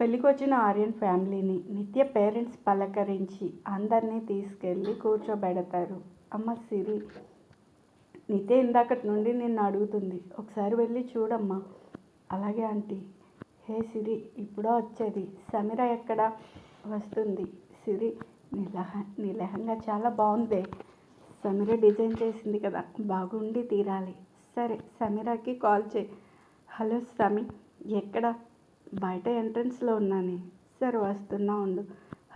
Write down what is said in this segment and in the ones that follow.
పెళ్ళికొచ్చిన ఆర్యన్ ఫ్యామిలీని నిత్య పేరెంట్స్ పలకరించి అందరినీ తీసుకెళ్ళి కూర్చోబెడతారు. అమ్మ సిరి. నిత్య ఇందాకటి నుండి నిన్ను అడుగుతుంది. ఒకసారి వెళ్ళి చూడమ్మా. అలాగే ఆంటీ. హే సిరి. ఇప్పుడో వచ్చేది. సమీర ఎక్కడ? వస్తుంది. సిరి నిలహ నిలహంగా నీ లెహంగా చాలా బాగుంది. సమీర డిజైన్ చేసింది కదా. బాగుండి తీరాలి. సరే సమీరాకి కాల్ చేయి. హలో సమీ. ఎక్కడ? బయట ఎంట్రన్స్లో ఉన్నాను. సార్ వస్తున్నా ఉండు.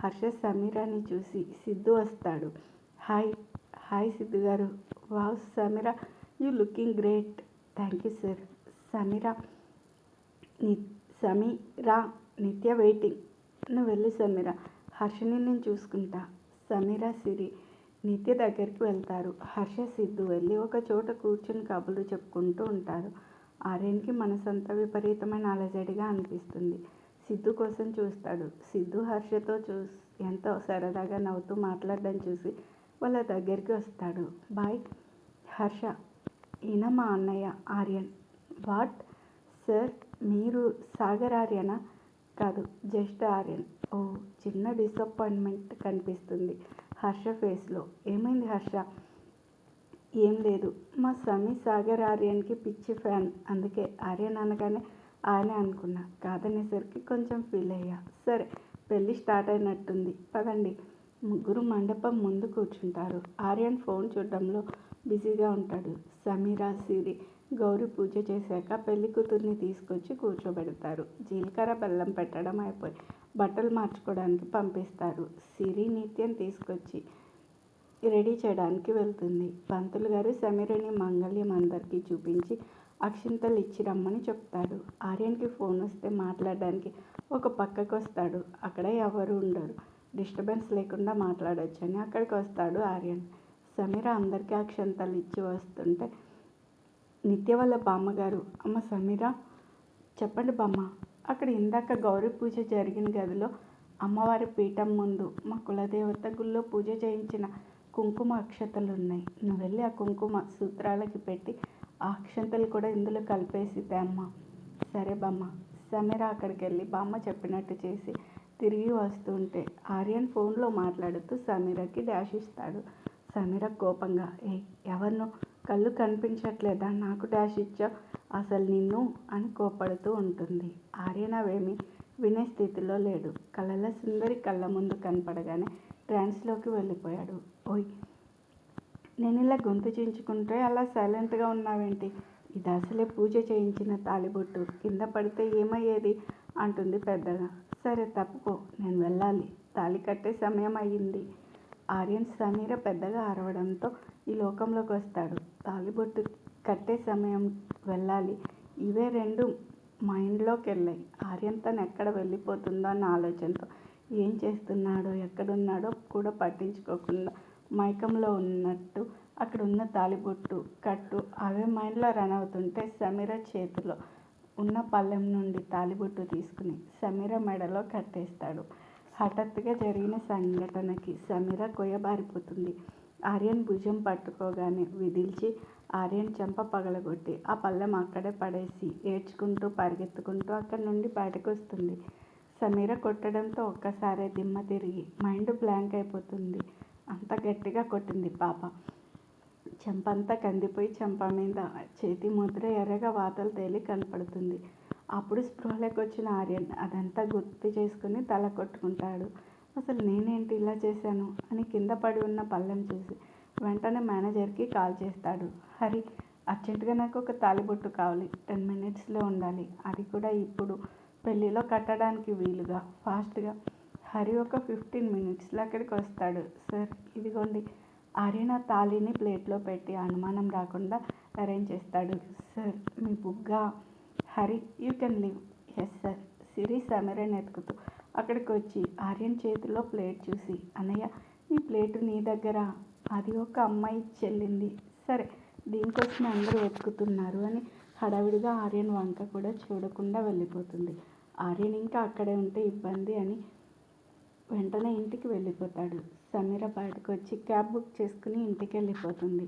హర్ష సమీరాని చూసి సిద్ధు వస్తాడు. హాయ్ హాయ్ సిద్ధు గారు. Wow Sameera you looking great. Thank you sir. Sameera ని సమీరా నిత్య వెయిటింగ్. నువ్వు వెళ్ళి సమీరా. హర్షని నేను చూసుకుంటా. సమీరా సిరి నిత్య దగ్గరికి వెళ్తారు. హర్ష సిద్ధు వెళ్ళి ఒక చోట కూర్చుని కబుర్లు చెప్పుకుంటూ ఉంటారు. ఆర్యన్కి మనసంతా విపరీతమైన అలజడిగా అనిపిస్తుంది. సిద్ధు కోసం చూస్తాడు. సిద్ధు హర్షతో చూసి ఎంతో సరదాగా నవ్వుతూ మాట్లాడడం చూసి వాళ్ళ దగ్గరికి వస్తాడు. బాయ్ హర్ష. ఈయన మా అన్నయ్య ఆర్యన్. వాట్? సార్ మీరు సాగర్ ఆర్యనా? కాదు జస్ట్ ఆర్యన్. ఓ చిన్న డిసప్పాయింట్మెంట్ కనిపిస్తుంది హర్ష ఫేస్లో. ఏమైంది హర్ష? ఏం లేదు. మా సమీ సాగర్ ఆర్యన్కి పిచ్చి ఫ్యాన్. అందుకే ఆర్యన్ అనగానే ఆయనే అనుకున్నా. కాదనేసరికి కొంచెం ఫీల్ అయ్యా. సరే పెళ్ళి స్టార్ట్ అయినట్టుంది. పదండి. ముగ్గురు మండపం ముందు కూర్చుంటారు. ఆర్యన్ ఫోన్ చూడడంలో బిజీగా ఉంటాడు. సమీరా సిరి గౌరీ పూజ చేశాక పెళ్ళి కూతుర్ని తీసుకొచ్చి కూర్చోబెడతారు. జీలకర్ర బెల్లం పెట్టడం అయిపోయి బట్టలు మార్చుకోవడానికి పంపిస్తారు. సిరి నిత్యం తీసుకొచ్చి రెడీ చేయడానికి వెళ్తుంది. పంతులు గారు సమీరని మంగళ్యం అందరికీ చూపించి అక్షింతలు ఇచ్చి రమ్మని చెప్తాడు. ఆర్యన్కి ఫోన్ వస్తే మాట్లాడడానికి ఒక పక్కకు వస్తాడు. అక్కడ ఎవరు ఉండరు. డిస్టర్బెన్స్ లేకుండా మాట్లాడొచ్చని అక్కడికి వస్తాడు ఆర్యన్. సమీర అందరికీ అక్షంతలు ఇచ్చి వస్తుంటే నిత్య వాళ్ళ బామ్మగారు అమ్మ సమీర చెప్పండి బామ్మ అక్కడ ఇందాక గౌరీ పూజ జరిగిన గదిలో అమ్మవారి పీఠం ముందు మా కులదేవత గుళ్ళో పూజ చేయించిన కుంకుమ అక్షతలు ఉన్నాయి నువ్వు వెళ్ళి ఆ కుంకుమ సూత్రాలకి పెట్టి ఆ అక్షంతలు కూడా ఇందులో కలిపేసి అమ్మ. సరే బామ్మ. సమీర అక్కడికి వెళ్ళి బామ్మ చెప్పినట్టు చేసి తిరిగి వస్తుంటే ఆర్యన్ ఫోన్లో మాట్లాడుతూ సమీరకి డాష్ ఇస్తాడు. సమీర కోపంగా ఏ ఎవరినో? కళ్ళు కనిపించట్లేదా? నాకు డాష్ ఇచ్చావు. అసలు నిన్ను? అని కోపడుతూ ఉంటుంది. ఆర్యన్ అవేమి వినే స్థితిలో లేడు. కళల సుందరి కళ్ళ ముందు కనపడగానే ట్రాన్స్లోకి వెళ్ళిపోయాడు. ఓయ్ నేను ఇలా గొంతు చించుకుంటే అలా సైలెంట్గా ఉన్నావేంటి? ఇది అసలే పూజ చేయించిన తాలిబొట్టు. కింద పడితే ఏమయ్యేది? అంటుంది పెద్దగా. సరే తప్పుకో. నేను వెళ్ళాలి. తాళి కట్టే సమయం అయ్యింది. ఆర్యన్ సమీర పెద్దగా అరవడంతో ఈ లోకంలోకి వస్తాడు. తాలిబొట్టు కట్టే సమయం వెళ్ళాలి. ఇవే రెండు మైండ్లోకి వెళ్ళాయి ఆర్యన్ తను ఎక్కడ వెళ్ళిపోతుందో అన్న ఆలోచనతో. ఏం చేస్తున్నాడో ఎక్కడున్నాడో కూడా పట్టించుకోకుండా మైకంలో ఉన్నట్టు అక్కడ ఉన్న తాలిబొట్టు కట్టు అవే మైండ్లో రన్ అవుతుంటే సమీర చేతిలో ఉన్న పళ్ళెం నుండి తాలిబొట్టు తీసుకుని సమీర మెడలో కట్టేస్తాడు. హఠాత్తుగా జరిగిన సంఘటనకి సమీర కొయ్యబారిపోతుంది. ఆర్యన్ భుజం పట్టుకోగానే విదిల్చి ఆర్యన్ చెంప పగలగొట్టి ఆ పళ్ళెం అక్కడే పడేసి ఏడ్చుకుంటూ పరిగెత్తుకుంటూ అక్కడి నుండి బయటకు వస్తుంది సమీర కొట్టడంతో ఒక్కసారే దిమ్మ తిరిగి మైండ్ బ్లాంక్ అయిపోతుంది. అంత గట్టిగా కొట్టింది పాప. చెంపంతా కందిపోయి చెంప మీద చేతి ముద్ర ఎర్రగా వాతలు తేలి కనపడుతుంది. అప్పుడు స్పృహలోకి వచ్చిన ఆర్యన్ అదంతా గుర్తు చేసుకుని తల కొట్టుకుంటాడు. అసలు నేనేంటి ఇలా చేశాను? అని కింద పడి ఉన్న పళ్ళెం చూసి వెంటనే మేనేజర్కి కాల్ చేస్తాడు. హరి అర్జెంటుగా నాకు ఒక తాలిబొట్టు కావాలి. టెన్ మినిట్స్లో ఉండాలి. అది కూడా ఇప్పుడు. పెళ్ళిలో కట్టడానికి వీలుగా. ఫాస్ట్గా. హరి ఒక ఫిఫ్టీన్ మినిట్స్లో అక్కడికి వస్తాడు. సార్ ఇదిగోండి. ఆర్యన తాళిని ప్లేట్లో పెట్టి అనుమానం రాకుండా అరేంజ్ చేస్తాడు. సార్ మీ బుగ్గ. Hari you can leave. Yes sir. Siri సమీరని ఎతుకుతూ అక్కడికి వచ్చి ఆర్యన్ చేతిలో ప్లేట్ చూసి అన్నయ్య ఈ ప్లేటు నీ దగ్గర. అది ఒక అమ్మాయి చెల్లింది. సరే దీనికోసం అందరూ వెతుకుతున్నారు అని హడావిడిగా ఆర్యన్ వంక కూడా చూడకుండా వెళ్ళిపోతుంది. ఆర్యన్ ఇంకా అక్కడే ఉంటే ఇబ్బంది అని వెంటనే ఇంటికి వెళ్ళిపోతాడు. సమీర బయటకు వచ్చి క్యాబ్ బుక్ చేసుకుని ఇంటికి వెళ్ళిపోతుంది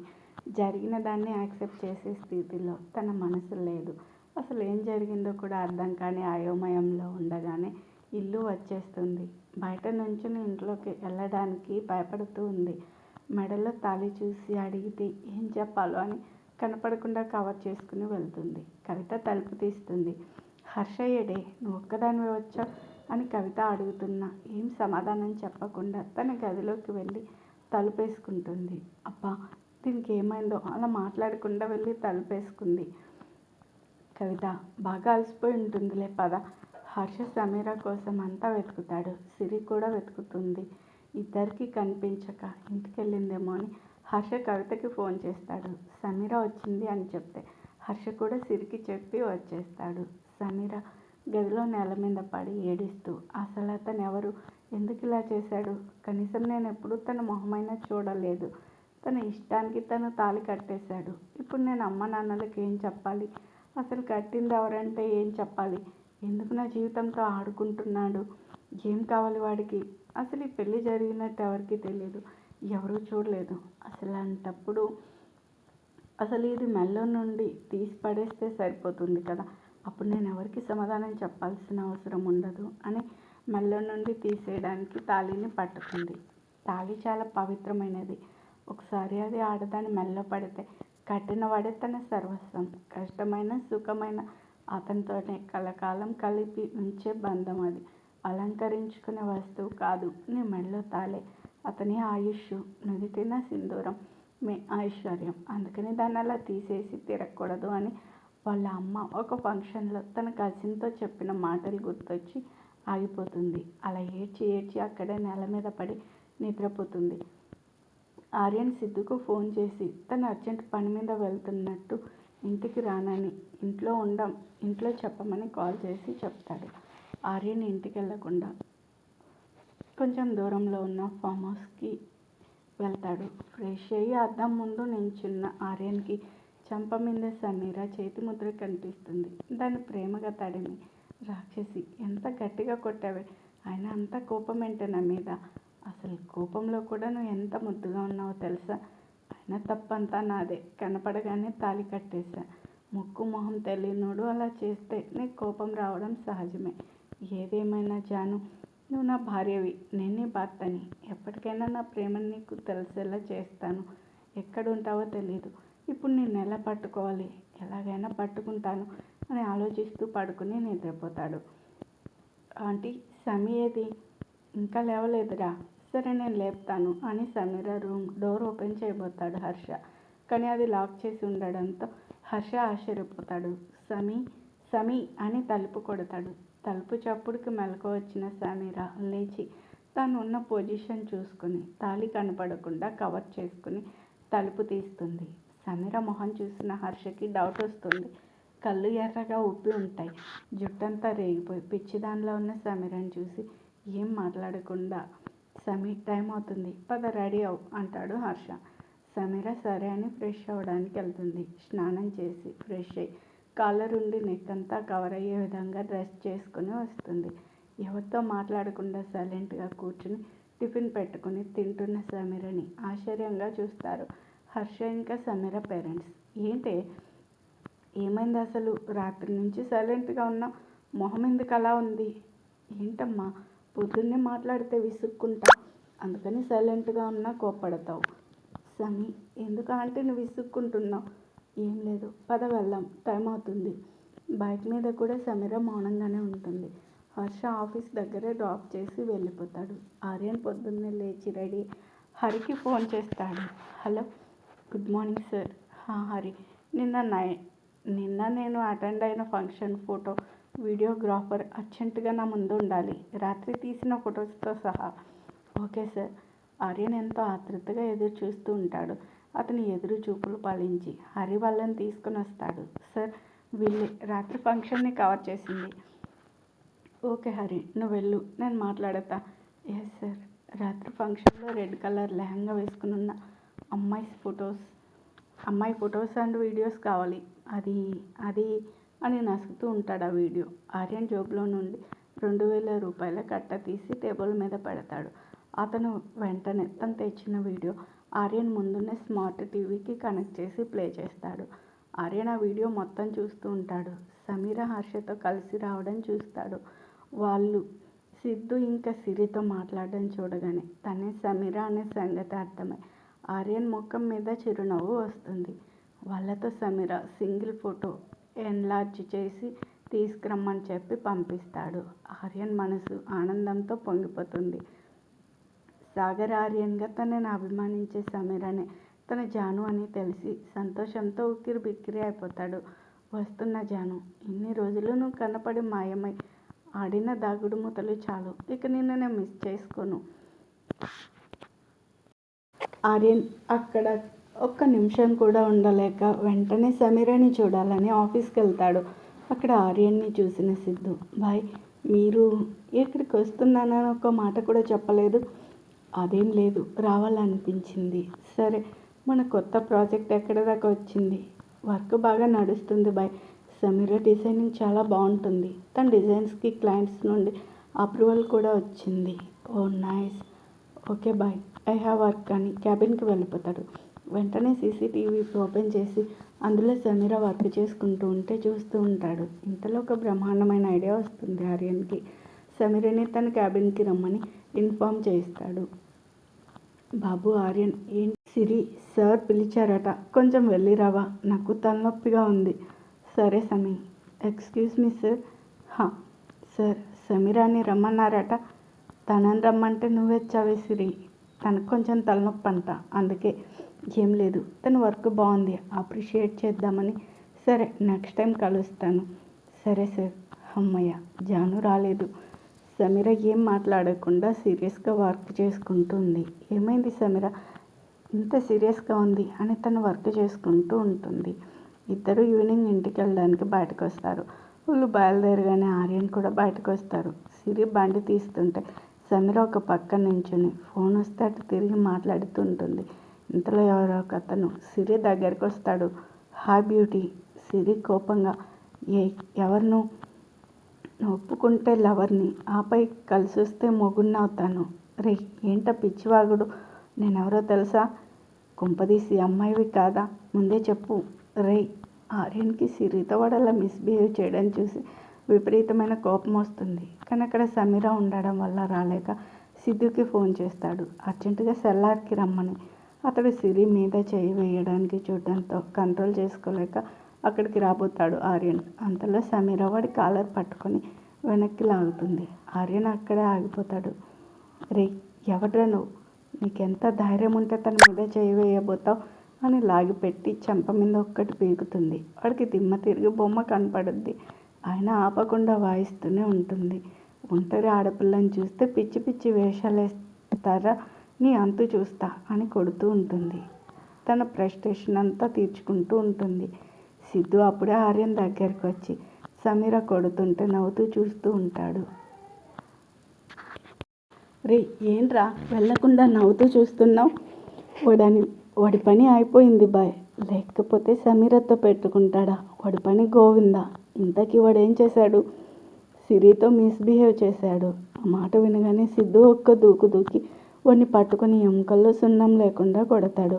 జరిగిన దాన్ని యాక్సెప్ట్ చేసే స్థితిలో తన మనసు లేదు. అసలు ఏం జరిగిందో కూడా అర్థం కాని అయోమయంలో ఉండగానే ఇల్లు వచ్చేస్తుంది. బయట నుంచుని ఇంట్లోకి వెళ్ళడానికి భయపడుతూ ఉంది. మెడలో తాళి చూసి అడిగితే ఏం చెప్పాలో అని కనపడకుండా కవర్ చేసుకుని వెళ్తుంది. కవిత తలుపు తీస్తుంది. హర్షయ్యడే నువ్వు ఒక్కదానివే వచ్చా అని కవిత అడుగుతున్నా. ఏం సమాధానం చెప్పకుండా తన గదిలోకి వెళ్ళి తలుపేసుకుంటుంది. అబ్బా దీనికి ఏమైందో? అలా మాట్లాడకుండా వెళ్ళి తలుపేసుకుంది. కవిత బాగా అలసిపోయి ఉంటుందిలే పద. హర్ష సమీర కోసం అంతా వెతుకుతాడు. సిరి కూడా వెతుకుతుంది. ఇద్దరికి కనిపించక ఇంటికి వెళ్ళిందేమో అని హర్ష కవితకి ఫోన్ చేస్తాడు. సమీర వచ్చింది అని చెప్తే హర్ష కూడా సిరికి చెప్పి వచ్చేస్తాడు. సమీర గదిలో నేల మీద పడి ఏడుస్తూ అసలు అతను ఎవరు? ఎందుకు ఇలా చేశాడు? కనీసం నేను ఎప్పుడూ తన మొహమైనా చూడలేదు. తన ఇష్టానికి తను తాళి కట్టేశాడు. ఇప్పుడు నేను అమ్మ నాన్నలకి ఏం చెప్పాలి? అసలు కట్టింది ఎవరంటే ఏం చెప్పాలి? ఎందుకు నా జీవితంతో ఆడుకుంటున్నాడు? ఏం కావాలి వాడికి? అసలు ఈ పెళ్ళి జరిగినట్టు ఎవరికి తెలియదు ఎవరూ చూడలేదు. అసలు అంటప్పుడు అసలు ఇది మెల్ల నుండి తీసి పడేస్తే సరిపోతుంది కదా. అప్పుడు నేను ఎవరికి సమాధానం చెప్పాల్సిన అవసరం ఉండదు అని మెల్ల నుండి తీసేయడానికి తాళిని పట్టుకుంది. తాళి చాలా పవిత్రమైనది. ఒకసారి అది ఆడదాని మెల్ల పడితే కట్టిన వాడే తన సర్వస్వం. కష్టమైన సుఖమైన అతనితోనే కలకాలం కలిపి ఉంచే బంధం అది. అలంకరించుకునే వస్తువు కాదు. నీ మెడలో తాళే. అతని ఆయుష్. నుదిటిన సింధూరం. మీ ఐశ్వర్యం. అందుకని దాన్ని అలా తీసేసి తిరగకూడదు అని వాళ్ళ అమ్మ ఒక ఫంక్షన్లో తన కజిన్తో చెప్పిన మాటలు గుర్తొచ్చి ఆగిపోతుంది. అలా ఏడ్చి ఏడ్చి అక్కడే నేల మీద పడి నిద్రపోతుంది. ఆర్యన్ సిద్ధుకు ఫోన్ చేసి తను అర్జెంట్ పని మీద వెళ్తున్నట్టు ఇంటికి రానని ఇంట్లో ఉండం ఇంట్లో చెప్పమని కాల్ చేసి చెప్తాడు. ఆర్యన్ ఇంటికి వెళ్ళకుండా కొంచెం దూరంలో ఉన్న ఫామ్ హౌస్కి వెళ్తాడు. ఫ్రెష్ అయ్యి అద్దం ముందు నించున్న ఆర్యన్కి చంప మీద సమీర చేతి ముద్ర కనిపిస్తుంది. దాన్ని ప్రేమగా తడిమి రాక్షసి ఎంత గట్టిగా కొట్టావే? ఆయన అంత కోపం ఏంటి నా మీద? అసలు కోపంలో కూడా నువ్వు ఎంత ముద్దుగా ఉన్నావో తెలుసా? ఆయన తప్పంతా నాదే. కనపడగానే తాళి కట్టేశా. ముక్కు మొహం తెలియనోడు అలా చేస్తే నీకు కోపం రావడం సహజమే. ఏదేమైనా జాను నువ్వు నా భార్యవి నేనే భర్తని. ఎప్పటికైనా నా ప్రేమని నీకు తెలిసేలా చేస్తాను. ఎక్కడ ఉంటావో తెలీదు. ఇప్పుడు నేను ఎలా పట్టుకోవాలి? ఎలాగైనా పట్టుకుంటాను అని ఆలోచిస్తూ పడుకుని నిద్రపోతాడు. ఆంటీ సమీ ఏది? ఇంకా లేవలేదురా. సరే నేను లేపుతాను అని సమీర రూమ్ డోర్ ఓపెన్ చేయబోతాడు హర్ష. కానీ అది లాక్ చేసి ఉండడంతో హర్ష ఆశ్చర్యపోతాడు. సమీ సమీ అని తలుపు కొడతాడు. తలుపు చప్పుడుకి మెలకు వచ్చిన సమీర లేచి తను ఉన్న పొజిషన్ చూసుకుని తాళి కనపడకుండా కవర్ చేసుకుని తలుపు తీస్తుంది. సమీర మొహం చూసిన హర్షకి డౌట్ వస్తుంది. కళ్ళు ఎర్రగా ఉప్పి ఉంటాయి. జుట్టంతా రేగిపోయి పిచ్చి దానిలో ఉన్న సమీరని చూసి ఏం మాట్లాడకుండా సమీ టైం అవుతుంది. పద రెడీ అవు అంటాడు హర్ష. సమీర సరే అని ఫ్రెష్ అవ్వడానికి వెళ్తుంది. స్నానం చేసి ఫ్రెష్ అయ్యి కాలర్ ఉండి నెక్ అంతా కవర్ అయ్యే విధంగా డ్రెస్ చేసుకుని వస్తుంది. ఎవరితో మాట్లాడకుండా సైలెంట్గా కూర్చుని టిఫిన్ పెట్టుకుని తింటున్న సమీరని ఆశ్చర్యంగా చూస్తారు. హర్ష ఇంకా సమీర పేరెంట్స్. ఏంటి ఏమైంది అసలు? రాత్రి నుంచి సైలెంట్గా ఉన్న మొహం ఎందుకు అలా ఉంది? ఏంటమ్మా పొద్దున్నే మాట్లాడితే విసుక్కుంటా అందుకని సైలెంట్గా ఉన్నా కోప్పడతావు. సమి ఎందుకు అంటే నువ్వు విసుక్కుంటున్నావు? ఏం లేదు పద వెళ్దాం టైం అవుతుంది. బైక్ మీద కూడా సమీర మౌనంగానే ఉంటుంది. హర్ష ఆఫీస్ దగ్గరే డ్రాప్ చేసి వెళ్ళిపోతాడు. ఆర్యన్ పొద్దున్నే లేచి రెడీ హరికి ఫోన్ చేస్తాడు. Hello good morning sir Hari నిన్న నై నిన్న నేను అటెండ్ అయిన ఫంక్షన్ ఫోటో వీడియోగ్రాఫర్ అర్జెంటుగా నా ముందు ఉండాలి. రాత్రి తీసిన ఫొటోస్తో సహా. ఓకే సార్ ఆర్యన్ ఎంతో ఆతృతగా ఎదురు చూస్తూ ఉంటాడు. అతని ఎదురు చూపులు పాలించి హరి వాళ్ళని తీసుకుని వస్తాడు. సార్ వీళ్ళే రాత్రి ఫంక్షన్ని కవర్ చేసింది. ఓకే హరి. నువ్వు వెళ్ళు. నేను మాట్లాడతా. ఎస్ సార్ రాత్రి ఫంక్షన్లో రెడ్ కలర్ లెహంగా వేసుకుని ఉన్న. అమ్మాయి ఫొటోస్ అమ్మాయి ఫొటోస్ అండ్ వీడియోస్ కావాలి. అది అది అని నసుకుతూ ఉంటాడు ఆ వీడియో. ఆర్యన్ జోబులో నుండి రెండు వేల రూపాయల కట్ట తీసి టేబుల్ మీద పెడతాడు. అతను వెంటనే తను తెచ్చిన వీడియో ఆర్యన్ ముందున్న స్మార్ట్ టీవీకి కనెక్ట్ చేసి ప్లే చేస్తాడు. ఆర్యన్ ఆ వీడియో మొత్తం చూస్తూ ఉంటాడు. సమీర హర్షతో కలిసి రావడం చూస్తాడు. వాళ్ళు సిద్ధు ఇంకా సిరితో మాట్లాడడం చూడగానే తనే సమీర అనే సంగతి అర్థమై ఆర్యన్ ముఖం మీద చిరునవ్వు వస్తుంది. వాళ్ళతో సమీర సింగిల్ ఫోటో ఎన్లార్జ్ చేసి తీసుకురమ్మని చెప్పి పంపిస్తాడు. ఆర్యన్ మనసు ఆనందంతో పొంగిపోతుంది. సాగర్ ఆర్యన్గా తనని అభిమానించే సమీరనే తన జాను అని తెలిసి సంతోషంతో ఉక్కిరి బిక్కిరి అయిపోతాడు. వస్తున్న జాను ఇన్ని రోజులు నువ్వు కనపడి మాయమై ఆడిన దాగుడు మూతలు చాలు. ఇక నిన్ను నేను మిస్ చేసుకోను. ఆర్యన్ అక్కడ ఒక్క నిమిషం కూడా ఉండలేక వెంటనే సమీరని చూడాలని ఆఫీస్కి వెళ్తాడు అక్కడ ఆర్యన్ని చూసిన సిద్ధు బాయ్ మీరు ఇక్కడికి వస్తున్నానని ఒక మాట కూడా చెప్పలేదు. అదేం లేదు రావాలనిపించింది. సరే మన కొత్త ప్రాజెక్ట్ ఎక్కడ దాకా వచ్చింది? వర్క్ బాగా నడుస్తుంది బాయ్. సమీర డిజైనింగ్ చాలా బాగుంటుంది. తన డిజైన్స్కి క్లయింట్స్ నుండి అప్రూవల్ కూడా వచ్చింది. ఓ nice. Okay bye. I have work అని క్యాబిన్కి వెళ్ళిపోతాడు. వెంటనే సీసీటీవీ ఓపెన్ చేసి అందులో సమీర వర్క్ చేసుకుంటూ ఉంటే చూస్తూ ఉంటాడు. ఇంతలో ఒక బ్రహ్మాండమైన ఐడియా వస్తుంది ఆర్యన్కి. సమీరని తన క్యాబిన్కి రమ్మని ఇన్ఫామ్ చేయిస్తాడు. బాబు ఆర్యన్ ఏంటి సిరి? సార్ పిలిచారట. కొంచెం వెళ్ళి రావా? నాకు తలనొప్పిగా ఉంది. సరే సమీ. Excuse me sir. హా సార్. సమీరాని రమ్మన్నారట. తనని రమ్మంటే నువ్వే సిరి తనకు కొంచెం తలనొప్పి అంట అందుకే ఏం లేదు. తన వర్క్ బాగుంది. అప్రిషియేట్ చేద్దామని. సరే నెక్స్ట్ టైం కలుస్తాను. సరే సార్. అమ్మయ్య జాను రాలేదు. సమీర ఏం మాట్లాడకుండా సీరియస్గా వర్క్ చేసుకుంటుంది. ఏమైంది సమీర? ఇంత సీరియస్గా ఉంది అని తను వర్క్ చేసుకుంటూ ఉంటుంది. ఇద్దరు ఈవినింగ్ ఇంటికి వెళ్ళడానికి బయటకు వస్తారు వాళ్ళు బయలుదేరగానే ఆర్యన్ కూడా బయటకు వస్తారు సిరి బండి తీస్తుంటే సమీర ఒక పక్క నించుని ఫోన్ వస్తే అటు తిరిగి మాట్లాడుతూ ఉంటుంది ఇంతలో ఎవరో ఒక అతను సిరి దగ్గరికి వస్తాడు. Hi beauty. సిరి కోపంగా ఏ ఎవరిను ఒప్పుకుంటే లవర్ని ఆపై కలిసి వస్తే మొగుడిని అవుతాను రే ఏంట పిచ్చివాగుడు? నేనెవరో తెలుసా? కుంపదీసి అమ్మాయివి కాదా? ముందే చెప్పు. రే ఆర్యన్కి సిరితో వాడలా మిస్బిహేవ్ చేయడం చూసి విపరీతమైన కోపం వస్తుంది. కానీ అక్కడ సమీర ఉండడం వల్ల రాలేక సిద్ధుకి ఫోన్ చేస్తాడు. అర్జెంటుగా సెల్లార్కి రమ్మని. అతడు సిరి మీద చేయి వేయడానికి చూడడంతో కంట్రోల్ చేసుకోలేక అక్కడికి రాబోతాడు ఆర్యన్. అంతలో సమీర వాడి కాలర్ పట్టుకొని వెనక్కి లాగుతుంది. ఆర్యన్ అక్కడే ఆగిపోతాడు. రే ఎవడ్రా నువ్వు? నీకెంత ధైర్యం ఉంటే తన మీద చేయి వేయబోతావు అని లాగిపెట్టి చెంప మీద ఒక్కటి పీకుతుంది. వాడికి దిమ్మ తిరిగి బొమ్మ కనపడుద్ది. ఆయన ఆపకుండా వాయిస్తూనే ఉంటుంది. ఒంటరి ఆడపిల్లని చూస్తే పిచ్చి పిచ్చి వేషాలు వేస్తారా నీ అంతు చూస్తా అని కొడుతూ ఉంటుంది. తన ఫ్రస్ట్రేషన్ అంతా తీర్చుకుంటూ ఉంటుంది. సిద్ధు అప్పుడే ఆర్యన్ దగ్గరికి వచ్చి సమీర కొడుతుంటే నవ్వుతూ చూస్తూ ఉంటాడు. రే ఏంట్రా? వెళ్ళకుండా నవ్వుతూ చూస్తున్నావు? వాడని వాడి పని అయిపోయింది బాయ్. లేకపోతే సమీరతో పెట్టుకుంటాడా? వాడి పని గోవిందా? ఇంతకీ వాడు ఏం చేశాడు? సిరితో మిస్బిహేవ్ చేశాడు. ఆ మాట వినగానే సిద్ధు ఒక్క దూకు దూకి వాడిని పట్టుకొని ఎముకల్లో సున్నం లేకుండా కొడతాడు.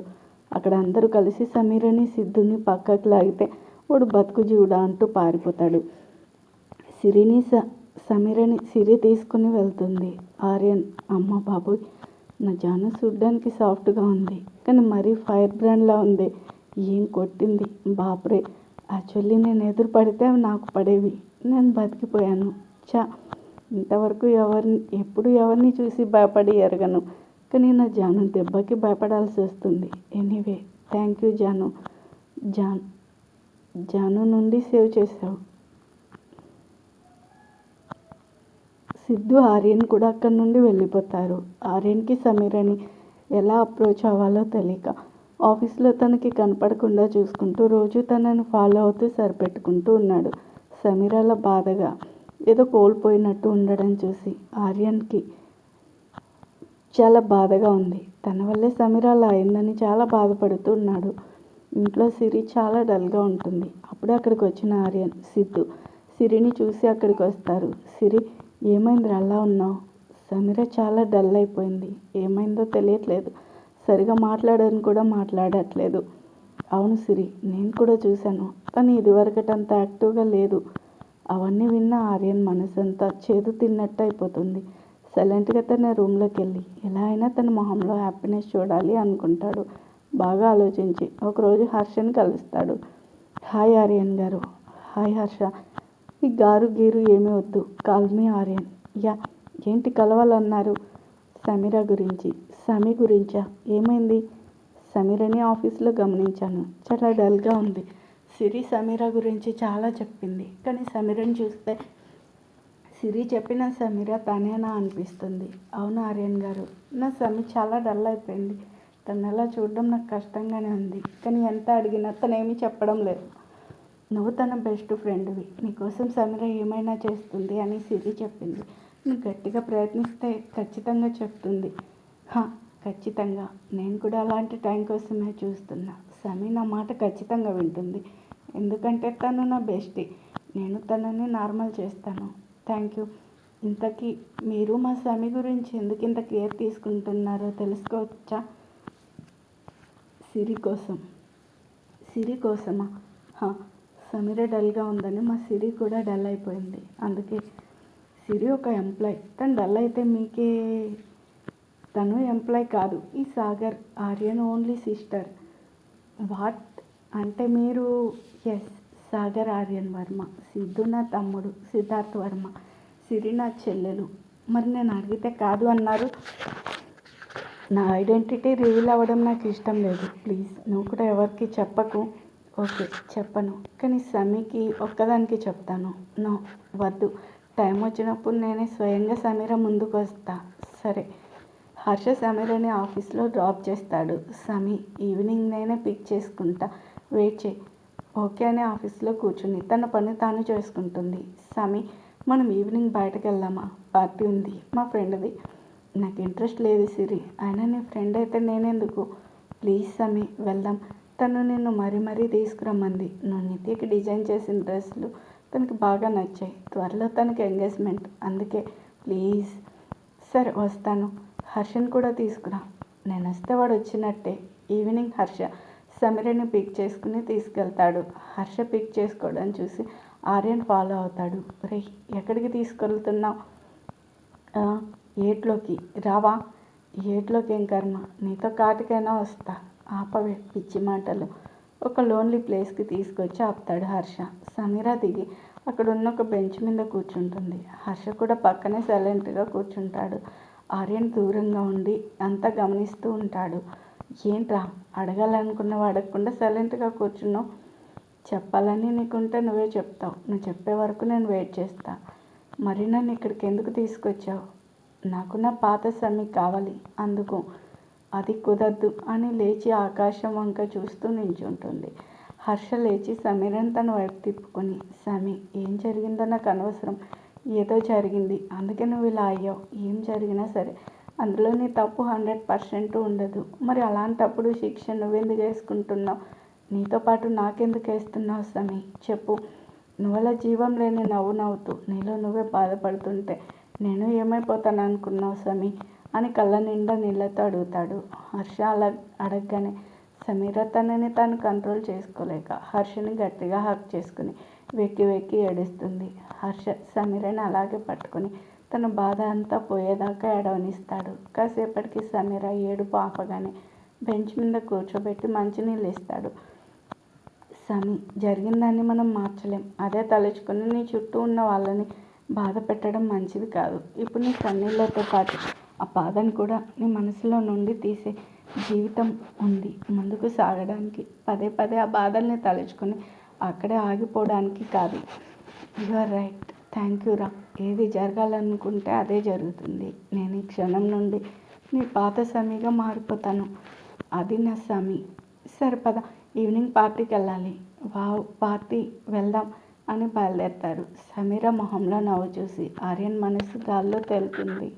అక్కడ అందరూ కలిసి సమీరని సిద్ధుని పక్కకు లాగితే వాడు బతుకు జీవుడా అంటూ పారిపోతాడు. సిరిని స సమీరని సిరి తీసుకుని వెళ్తుంది. ఆర్యన్ అమ్మ బాబోయ్ నా జాను చూడ్డానికి సాఫ్ట్గా ఉంది. కానీ మరీ ఫైర్ బ్రాండ్లా ఉంది. ఏం కొట్టింది? బాప్రే! యాక్చువల్లీ నేను ఎదురు పడితే అవి నాకు పడేవి. నేను బతికిపోయాను. చా ఇంతవరకు ఎవరిని ఎప్పుడు ఎవరిని చూసి భయపడి ఎరగను. కానీ నా జాను దెబ్బకి భయపడాల్సి వస్తుంది. Anyway thank you Janu. Jaan Janu నుండి సేవ్ చేసావు సిద్ధు ఆర్యన్ కూడా అక్కడి నుండి వెళ్ళిపోతారు. ఆర్యన్కి సమీరని ఎలా అప్రోచ్ అవ్వాలో తెలియక ఆఫీస్లో తనకి కనపడకుండా చూసుకుంటూ రోజు తనని ఫాలో అవుతూ సరిపెట్టుకుంటూ ఉన్నాడు. సమీరాల బాధగా ఏదో కోల్పోయినట్టు ఉండడం చూసి ఆర్యన్కి చాలా బాధగా ఉంది. తన వల్లే సమీర అలా అయిందని చాలా బాధపడుతూ ఉన్నాడు. ఇంట్లో సిరి చాలా డల్గా ఉంటుంది. అప్పుడే అక్కడికి వచ్చిన ఆర్యన్ సిద్ధు సిరిని చూసి అక్కడికి వస్తారు. సిరి ఏమైంది అలా ఉన్నావు? సమీర చాలా డల్ అయిపోయింది. ఏమైందో తెలియట్లేదు. సరిగా మాట్లాడని కూడా మాట్లాడట్లేదు. అవును సిరి నేను కూడా చూశాను. కానీ ఇదివరకటంత యాక్టివ్గా లేదు. అవన్నీ విన్న ఆర్యన్ మనసంతా చేదు తిన్నట్టు అయిపోతుంది. సైలెంట్గా తన రూమ్లోకి వెళ్ళి ఎలా అయినా తన మొహంలో హ్యాపీనెస్ చూడాలి అనుకుంటాడు. బాగా ఆలోచించి ఒకరోజు హర్షని కలుస్తాడు. హాయ్ ఆర్యన్ గారు. హాయ్ హర్ష. ఈ గారు గీరు ఏమీ వద్దు. కాల్మీ ఆర్యన్. యా ఏంటి కలవాలన్నారు? సమీరా గురించి. సమీ గురించా? ఏమైంది? సమీరని ఆఫీస్లో గమనించాను. చాలా డల్గా ఉంది. సిరి సమీర గురించి చాలా చెప్పింది. కానీ సమీరని చూస్తే సిరి చెప్పిన సమీర తనేనా అనిపిస్తుంది. అవును ఆర్యన్ గారు. నా సమీ చాలా డల్ అయిపోయింది. తను అలా చూడడం నాకు కష్టంగానే ఉంది. కానీ ఎంత అడిగినా తనేమీ చెప్పడం లేదు. నువ్వు తన బెస్ట్ ఫ్రెండ్వి. నీకోసం సమీర ఏమైనా చేస్తుంది అని సిరి చెప్పింది. నువ్వు గట్టిగా ప్రయత్నిస్తే ఖచ్చితంగా చెప్తుంది. ఖచ్చితంగా. నేను కూడా అలాంటి టైం కోసమే చూస్తున్నా. సమీ నా మాట ఖచ్చితంగా వింటుంది. ఎందుకంటే తను నా బెస్టీ. నేను తనని నార్మల్ చేస్తాను. Thank you. ఇంతకీ మీరు మా సమి గురించి ఎందుకు ఇంత కేర్ తీసుకుంటున్నారో తెలుసుకోవచ్చా? సిరి కోసం. సిరి కోసమా? హా, సమీర డల్గా ఉందని మా సిరి కూడా డల్ అయిపోయింది. అందుకే సిరి ఒక ఎంప్లాయ్. తను డల్ అయితే మీకే తను ఎంప్లాయ్ కాదు. ఈ Sagar Aryan only sister. What? అంటే మీరు? ఎస్ సాగర్ ఆర్యన్ వర్మ సిద్ధు నా తమ్ముడు సిద్ధార్థ్ వర్మ సిరి నా చెల్లెలు. మరి నేను అడిగితే కాదు అన్నారు. నా ఐడెంటిటీ రివీల్ అవ్వడం నాకు ఇష్టం లేదు. ప్లీజ్ నువ్వు కూడా ఎవరికి చెప్పకు. ఓకే చెప్పను. కానీ సమీకి ఒక్కదానికి చెప్తాను. నో వద్దు. టైం వచ్చినప్పుడు నేనే స్వయంగా సమీర ముందుకు వస్తా. సరే. హర్ష సమీరని ఆఫీస్లో డ్రాప్ చేస్తాడు. సమీ ఈవినింగ్ నేనే పిక్ చేసుకుంటా. వెయిట్ చేయి. ఓకే అని ఆఫీస్లో కూర్చుని తన పని తాను చేసుకుంటుంది. సమీ మనం ఈవినింగ్ బయటకు వెళ్దామా పార్టీ ఉంది. మా ఫ్రెండ్ది. నాకు ఇంట్రెస్ట్ లేదు సిరి. అయినా నీ ఫ్రెండ్ అయితే నేనెందుకు? ప్లీజ్ సమీ వెళ్దాం. తను నిన్ను మరీ మరీ తీసుకురమ్మంది. నువ్వు నిత్యకి డిజైన్ చేసిన డ్రెస్సులు తనకి బాగా నచ్చాయి. త్వరలో తనకి ఎంగేజ్మెంట్. అందుకే ప్లీజ్. సరే వస్తాను. హర్షని కూడా తీసుకురా. నేను వస్తే వాడు వచ్చినట్టే ఈవినింగ్ హర్ష సమీరని పిక్ చేసుకుని తీసుకెళ్తాడు. హర్ష పిక్ చేసుకోవడం చూసి ఆర్యన్ ఫాలో అవుతాడు. రే ఎక్కడికి తీసుకెళ్తున్నావు? ఏట్లోకి. రావా. ఏట్లోకి ఏం కర్మ? నీతో కాటికైనా వస్తా. ఆపవే పిచ్చి మాటలు. ఒక లోన్లీ ప్లేస్కి తీసుకొచ్చి ఆపుతాడు హర్ష. సమీర దిగి అక్కడ ఉన్న ఒక బెంచ్ మీద కూర్చుంటుంది. హర్ష కూడా పక్కనే సైలెంట్గా కూర్చుంటాడు. ఆర్యన్ దూరంగా ఉండి అంతా గమనిస్తూ ఉంటాడు. ఏంట్రా అడగాలనుకున్నావు అడగకుండా సైలెంట్గా కూర్చున్నావు. చెప్పాలని నీకుంటే నువ్వే చెప్తావు. నువ్వు చెప్పే వరకు నేను వెయిట్ చేస్తా. మరి నన్ను ఇక్కడికి ఎందుకు తీసుకొచ్చావు? నాకు నా పాత సమీ కావాలి. అందుకు అది కుదరదు అని లేచి ఆకాశం వంక చూస్తూ నించుంటుంది హర్ష లేచి సమీరని తన వైపు తిప్పుకొని సమీ ఏం జరిగిందో నాకు అనవసరం. ఏదో జరిగింది. అందుకే నువ్వు ఇలా అయ్యావు. ఏం జరిగినా సరే. అందులో నీ తప్పు హండ్రెడ్ పర్సెంట్ ఉండదు. మరి అలాంటప్పుడు శిక్ష నువ్వెందుకు వేసుకుంటున్నావు? నీతో పాటు నాకెందుకు వేస్తున్నావు సమీ? చెప్పు. నువ్వలా జీవం లేని నవ్వు నవ్వుతూ నీలో నువ్వే బాధపడుతుంటే నేను ఏమైపోతాను అనుకున్నావు సమీ? అని కళ్ళ నిండా నీళ్ళతో అడుగుతాడు. హర్ష అలా అడగగానే సమీర తనని తాను కంట్రోల్ చేసుకోలేక హర్షని గట్టిగా హక్ చేసుకుని వెక్కి వెక్కి ఏడుస్తుంది. హర్ష సమీరని అలాగే పట్టుకొని తన బాధ అంతా పోయేదాకా ఏడవనిస్తాడు. కాసేపటికి సమీర ఏడుపు ఆపగానే బెంచ్ మీద కూర్చోబెట్టి మంచినీళ్ళు ఇస్తాడు సమీ జరిగిందాన్ని మనం మార్చలేం. అదే తలుచుకుని నీ చుట్టూ ఉన్న వాళ్ళని బాధ పెట్టడం మంచిది కాదు. ఇప్పుడు నీ కన్నీళ్ళతో పాటు ఆ బాధను కూడా నీ మనసులో నుండి తీసే జీవితం ఉంది. ముందుకు సాగడానికి పదే పదే ఆ బాధల్ని తలుచుకుని అక్కడే ఆగిపోవడానికి కాదు. You are right thank you రా ఏది జరగాలనుకుంటే అదే జరుగుతుంది. నేను ఈ క్షణం నుండి నీ పాత సమీగా మారిపోతాను. అది నా సమీ. సరిపదా ఈవినింగ్ పార్టీకి వెళ్ళాలి. వావ్ పార్టీ వెళ్దాం అని బయలుదేరతారు. సమీర మొహంలో నవ్వు చూసి ఆర్యన్ మనసు గాల్లో తేలుతుంది.